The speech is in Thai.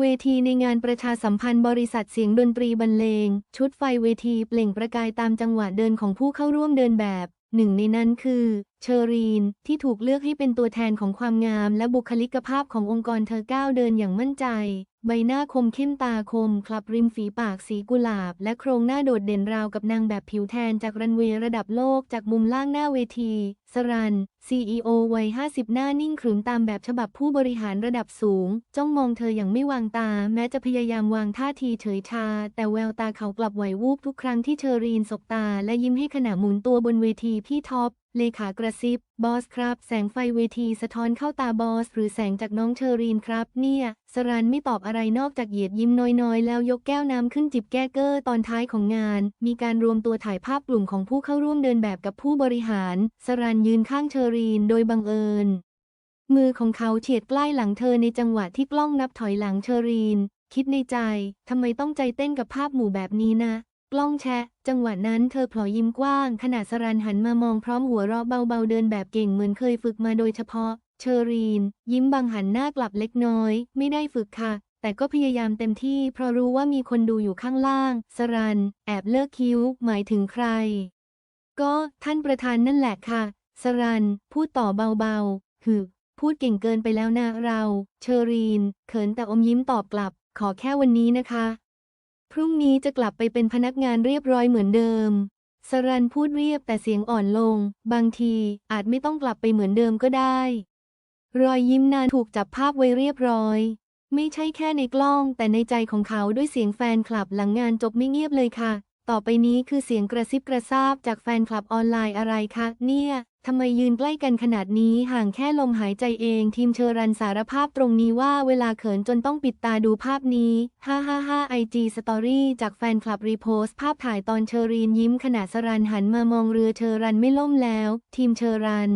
เวทีในงานประชาสัมพันธ์บริษัทเสียงดนตรีบรรเลง ชุดไฟเวทีเปล่งประกายตามจังหวะเดินของผู้เข้าร่วมเดินแบบ หนึ่งในนั้นคือเชอรีน ที่ถูกเลือกให้เป็นตัวแทนของความงามและบุคลิกภาพขององค์กรเธอก้าวเดินอย่างมั่นใจ ใบหน้าคมเข้มตาคม คลับริมฝีปากสีกุหลาบ และโครงหน้าโดดเด่นราวกับนางแบบผิวแทนจากรันเวย์ระดับโลกจากมุมล่างหน้าเวที สรัน CEO วัย 50 หน้านิ่งขรึมตามแบบฉบับผู้บริหารระดับสูง จ้องมองเธออย่างไม่วางตา แม้จะพยายามวางท่าทีเฉยชา แต่แววตาเขากลับไหววูบทุกครั้งที่เชอรีนสบตา และยิ้มให้ขณะหมุนตัวบนเวทีพี่ท็อปเลขากระซิบ บอสครับ แสงไฟเวทีสะท้อนเข้าตาบอส หรือแสงจากน้องเชอรีนครับ เนี่ย สรันไม่ตอบอะไรนอกจากเหยียดยิ้มน้อยๆ แล้วยกแก้วน้ำขึ้นจิบแก้เกอร์ตอนท้ายของงาน มีการรวมตัวถ่ายภาพกลุ่มของผู้เข้าร่วมเดินแบบกับผู้บริหาร สรันยืนข้างเชอรีนโดยบังเอิญ มือของเขาเฉียดใกล้หลังเธอในจังหวะที่กล้องนับถอยหลังเชอรีน คิดในใจทำไมต้องใจเต้นกับภาพหมู่แบบนี้นะ กล้องแชะ จังหวะนั้นเธอพลอยยิ้มกว้าง ขณะสรันหันมามองพร้อมหัวเราะเบาๆเดินแบบเก่งเหมือนเคยฝึกมาโดยเฉพาะ เชอรีน ยิ้มบางหันหน้ากลับเล็กน้อย ไม่ได้ฝึกค่ะ แต่ก็พยายามเต็มที่เพราะรู้ว่ามีคนดูอยู่ข้างล่าง สรัน แอบเลิกคิ้ว หมายถึงใคร ก็ท่านประธานนั่นแหละค่ะ สรัน พูดต่อเบาๆฮึพูดเก่งเกินไปแล้วนะเรา เชอรีน เขินแต่อมยิ้มตอบกลับ ขอแค่วันนี้นะคะ พรุ่งนี้จะกลับไปเป็นพนักงานเรียบร้อยเหมือนเดิม สรันพูดเรียบแต่เสียงอ่อนลง บางทีอาจไม่ต้องกลับไปเหมือนเดิมก็ได้ รอยยิ้มนานถูกจับภาพไว้เรียบร้อย ไม่ใช่แค่ในกล้องแต่ในใจของเขาด้วยเสียงแฟนคลับหลังงานจบไม่เงียบเลยค่ะ ต่อไปนี้คือเสียงกระซิบกระซาบจากแฟนคลับออนไลน์อะไรคะ เนี่ยทำไมยืนใกล้กันขนาดนี้ห่างแค่ลมหายใจเอง ทีมเชอรันสารภาพตรงนี้ว่าเวลาเขินจนต้องปิดตาดูภาพนี้555 IG Story จากแฟนคลับรีโพสต์ภาพถ่ายตอนเชอรีนยิ้มขณะสรันหันมามองเรือเชอรันไม่ล่มแล้ว ทีมเชอรัน